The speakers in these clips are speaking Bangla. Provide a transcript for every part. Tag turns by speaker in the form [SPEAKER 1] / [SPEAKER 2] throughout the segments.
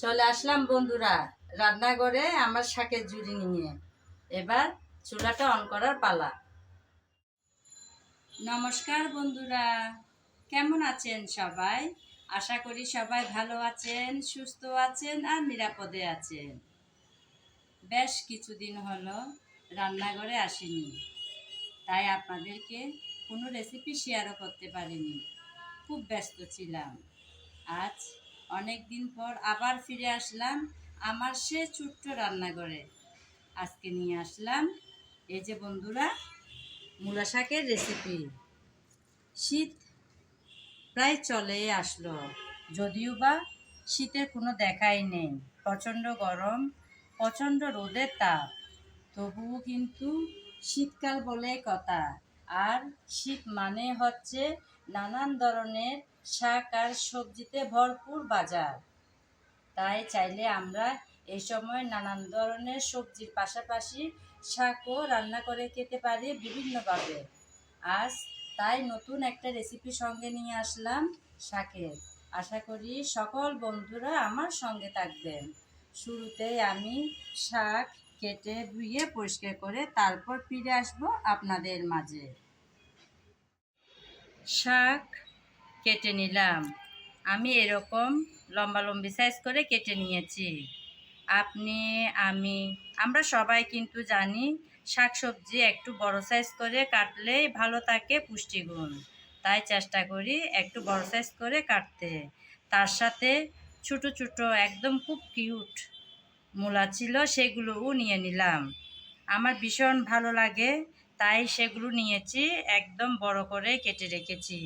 [SPEAKER 1] চলে আসলাম বন্ধুরা, রান্নাঘরে আমার শাকের জুড়ি নিয়ে। এবার চুলাটা অন করার পালা। নমস্কার বন্ধুরা, কেমন আছেন সবাই? আশা করি সবাই ভালো আছেন, সুস্থ আছেন আর নিরাপদে আছেন। বেশ কিছুদিন হলো রান্নাঘরে আসিনি, তাই আপনাদেরকে কোনো রেসিপি শেয়ারও করতে পারিনি। খুব ব্যস্ত ছিলাম। আজ অনেক দিন পর আবার ফিরে আসলাম আমার সে ছোট্ট রান্নাঘরে। আজকে নিয়ে আসলাম এই যে বন্ধুরা, মূলা শাকের রেসিপি শীত প্রায় চলে আসলো, যদিও বা শীতের কোনো দেখাই নেই। প্রচণ্ড গরম, প্রচণ্ড রোদের তাপ, তবুও কিন্তু শীতকাল বলে কথা। আর শীত মানে হচ্ছে নানান ধরনের শাক আর সবজিতে ভরপুর বাজার। তাই চাইলে আমরা এই সময় নানান ধরনের সবজির পাশাপাশি শাকও রান্না করে খেতে পারি বিভিন্নভাবে। আজ তাই নতুন একটা রেসিপি সঙ্গে নিয়ে আসলাম শাকের। আশা করি সকল বন্ধুরা আমার সঙ্গে থাকবেন। শুরুতেই আমি শাক কেটে ধুয়ে পরিষ্কার করে তারপর ফিরে আসব আপনাদের মাঝে। শাক কেটে নিলাম। আমি এরকম লম্বা লম্বি সাইজ করে কেটে নিয়েছি। আপনি, আমি, আমরা সবাই কিন্তু জানি শাকসবজি একটু বড় সাইজ করে কাটলেই ভালো থাকে পুষ্টিগুণ। তাই চেষ্টা করি একটু বড় সাইজ করে কাটতে। তার সাথে ছোটো ছোটো একদম খুব কিউট মূলা ছিল সেগুলোও নিয়ে নিলাম। আমার ভীষণ ভালো লাগে, তাই সেগুলো নিয়েছি, একদম বড় করে কেটে রেখেছি।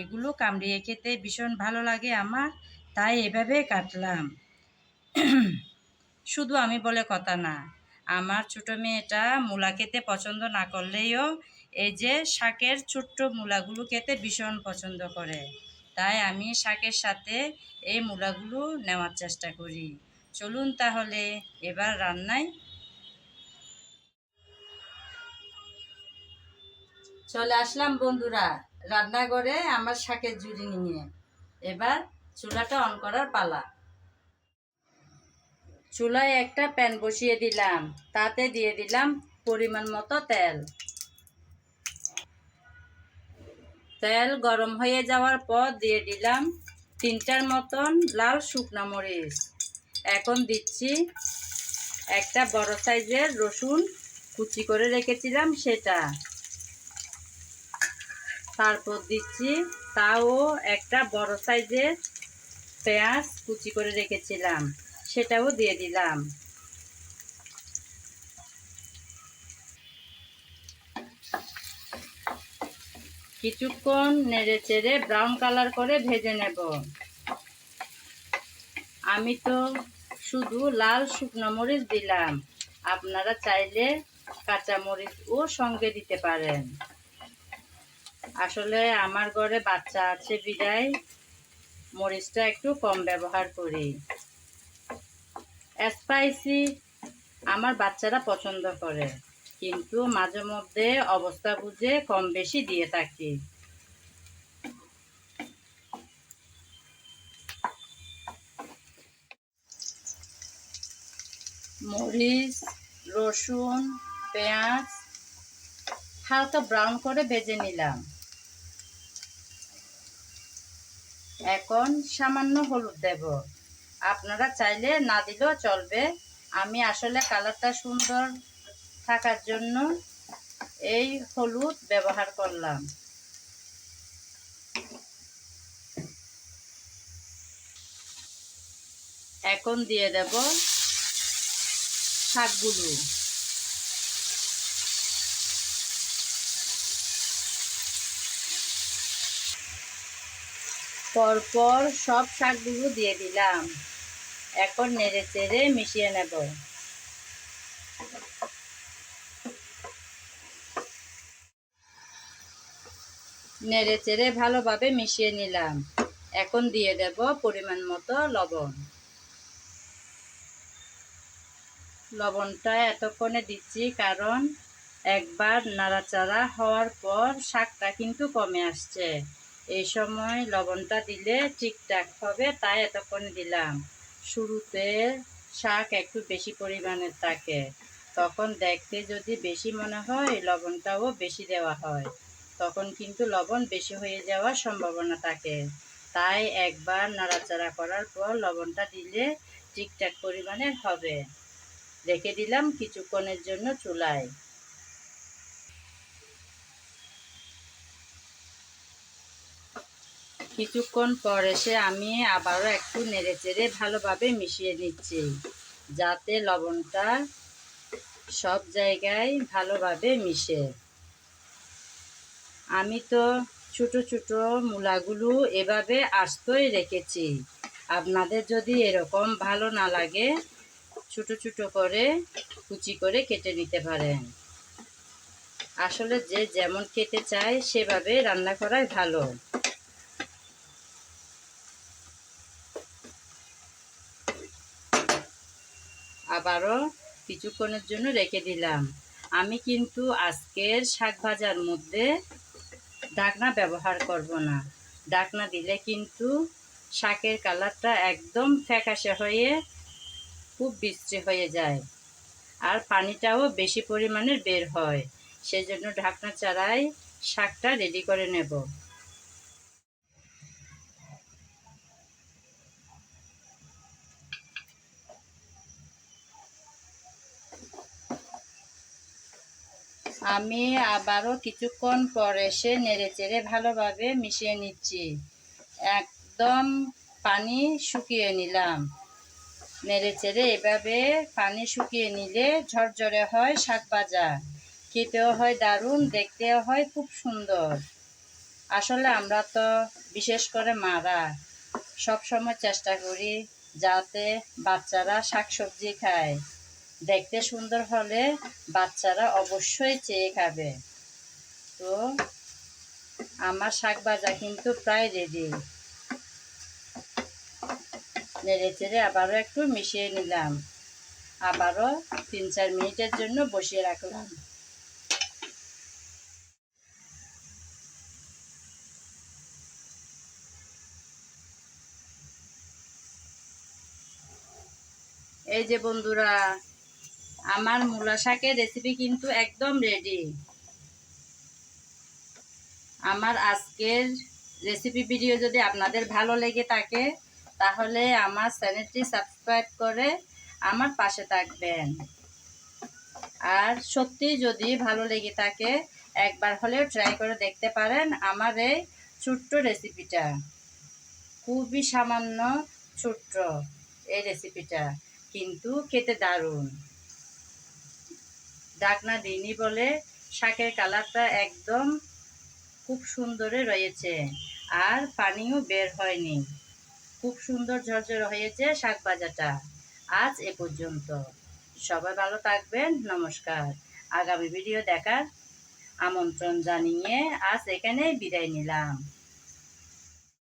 [SPEAKER 1] এগুলো কামড়িয়ে খেতে ভীষণ ভালো লাগে আমার, তাই এভাবে কাটলাম। শুধু আমি বলে কথা না, আমার ছোটো মেয়েটা মূলা খেতে পছন্দ না করলেও এই যে শাকের ছোট্ট মূলাগুলো খেতে ভীষণ পছন্দ করে, তাই আমি শাকের সাথে এই মূলাগুলো নেওয়ার চেষ্টা করি। চলুন তাহলে এবার রান্নায়। চলে আসলাম বন্ধুরা। রান্নাঘরে আমার শাকের জুড়ি নিয়ে। এবার চুলাটা অন করার পালা। চুলায় একটা প্যান বসিয়ে দিলাম। তাতে দিয়ে দিলাম পরিমাণ মতো তেল। তেল গরম হয়ে যাওয়ার পর দিয়ে দিলাম তিনটার মতন লাল শুকনো মরিচ। এখন দিচ্ছি একটা বড় সাইজের রসুন কুচি করে রেখেছিলাম সেটা। তারপর দিচ্ছি তাও একটা বড় সাইজের পেঁয়াজ কুচি করে রেখেছিলাম, সেটাও দিয়ে দিলাম। কিছুক্ষণ নেড়ে চেড়ে ব্রাউন কালার করে ভেজে নেব। আমি তো শুধু লাল শুকনো মরিচ দিলাম, আপনারা চাইলে কাঁচা মরিচও সঙ্গে দিতে পারেন। আসলে আমার ঘরে বাচ্চা আছে বিদায়। মরিচটা একটু কম ব্যবহার করি। স্পাইসি আমার বাচ্চারা পছন্দ করে, কিন্তু মাঝে মধ্যে অবস্থা বুঝে কম বেশি দিয়ে থাকি। মরিচ, রসুন, পেঁয়াজ, হালকা ব্রাউন করে ভেজে নিলাম। এখন সামান্য হলুদ দেব। আপনারা চাইলে না দিলেও চলবে। আমি আসলে কালারটা সুন্দর থাকার জন্য এই হলুদ ব্যবহার করলাম। এখন দিয়ে দেব শাকগুলো। পরপর সব শাকগুলো দিয়ে দিলাম। এখন নেড়ে চেড়ে মিশিয়ে নেব। নেড়ে চেড়ে ভালোভাবে মিশিয়ে নিলাম। এখন দিয়ে দেব পরিমাণ মতো লবণ। লবণটা এতক্ষণে দিচ্ছি কারণ একবার নাড়াচাড়া হওয়ার পর শাকটা কিন্তু কমে আসছে। এই সময় লবণটা দিলে ঠিকঠাক হবে, তাই এতক্ষণ দিলাম। শুরুতে শাক একটু বেশি পরিমাণে থাকে, তখন দেখতে যদি বেশি মনে হয় লবণটাও বেশি দেওয়া হয়। তখন কিন্তু লবণ বেশি হয়ে যাওয়ার সম্ভাবনা থাকে। তাই একবার নাড়াচাড়া করার পর লবণটা দিলে ঠিকঠাক পরিমাণের হবে। রেখে দিলাম কিছুক্ষণের জন্য চুলায়। কিছুক্ষণ পর এসে আমি আবারও একটু নেড়ে চেড়ে ভালোভাবে মিশিয়ে নিচ্ছি, যাতে লবণটা সব জায়গায় ভালোভাবে মিশে। আমি তো ছোটো ছোটো মূলাগুলো এভাবে আস্তই রেখেছি। আপনাদের যদি এরকম ভালো না লাগে, ছোটো ছোটো করে কুচি করে কেটে নিতে পারেন। আসলে যে যেমন খেতে চায়, সেভাবে রান্না করাই ভালো। আবারও কিছুক্ষণের জন্য রেখে দিলাম। আমি কিন্তু আজকের শাক ভাজার মধ্যে ডাকনা ব্যবহার করব না। ডাকনা দিলে কিন্তু শাকের কালারটা একদম ফ্যাকাশে হয়ে খুব বিশ্রী হয়ে যায় আর পানিটাও বেশি পরিমাণের বের হয়। সেজন্য ঢাকনা ছাড়াই শাকটা রেডি করে নেব। আমি আবারও কিছুক্ষণ পর এসে নেড়ে চেড়ে ভালোভাবে মিশিয়ে নিচ্ছি। একদম পানি শুকিয়ে নিলাম। নেড়ে চেড়ে এভাবে পানি শুকিয়ে নিলে ঝরঝরে হয় শাক ভাজা। খেতেও হয় দারুণ, দেখতেও হয় খুব সুন্দর। আসলে আমরা তো, বিশেষ করে মারা সব সময় চেষ্টা করি যাতে বাচ্চারা শাকসবজি খায়। দেখতে সুন্দর হলে বাচ্চারা অবশ্যই চেয়ে খাবে। তো আমার শাক ভাজা কিন্তু প্রায় রেডি নেড়ে চেড়ে আবারও একটু মিশিয়ে নিলাম। আবারও তিন চার মিনিটের জন্য বসিয়ে রাখলাম। এই যে বন্ধুরা আমার মূলা শাকের রেসিপি কিন্তু একদম রেডি আমার আজকের রেসিপি ভিডিও যদি আপনাদের ভালো লেগে থাকে, তাহলে আমার চ্যানেলটি সাবস্ক্রাইব করে আমার পাশে থাকবেন। আর সত্যি যদি ভালো লেগে থাকে, একবার হলেও ট্রাই করে দেখতে পারেন আমার এই ছোট্ট রেসিপিটা খুবই সামান্য ছোট্ট এই রেসিপিটা কিন্তু খেতে দারুণ। ডাকনা দিইনি বলে শাকের কালারটা একদম খুব সুন্দরে রয়েছে। আর পানিও বের হয়নি। খুব সুন্দর ঝরঝর হয়েছে শাক ভাজাটা। আজ এ পর্যন্ত। সবাই ভালো থাকবেন। নমস্কার। আগামী ভিডিও দেখার আমন্ত্রণ জানিয়ে আজ এখানে বিদায় নিলাম।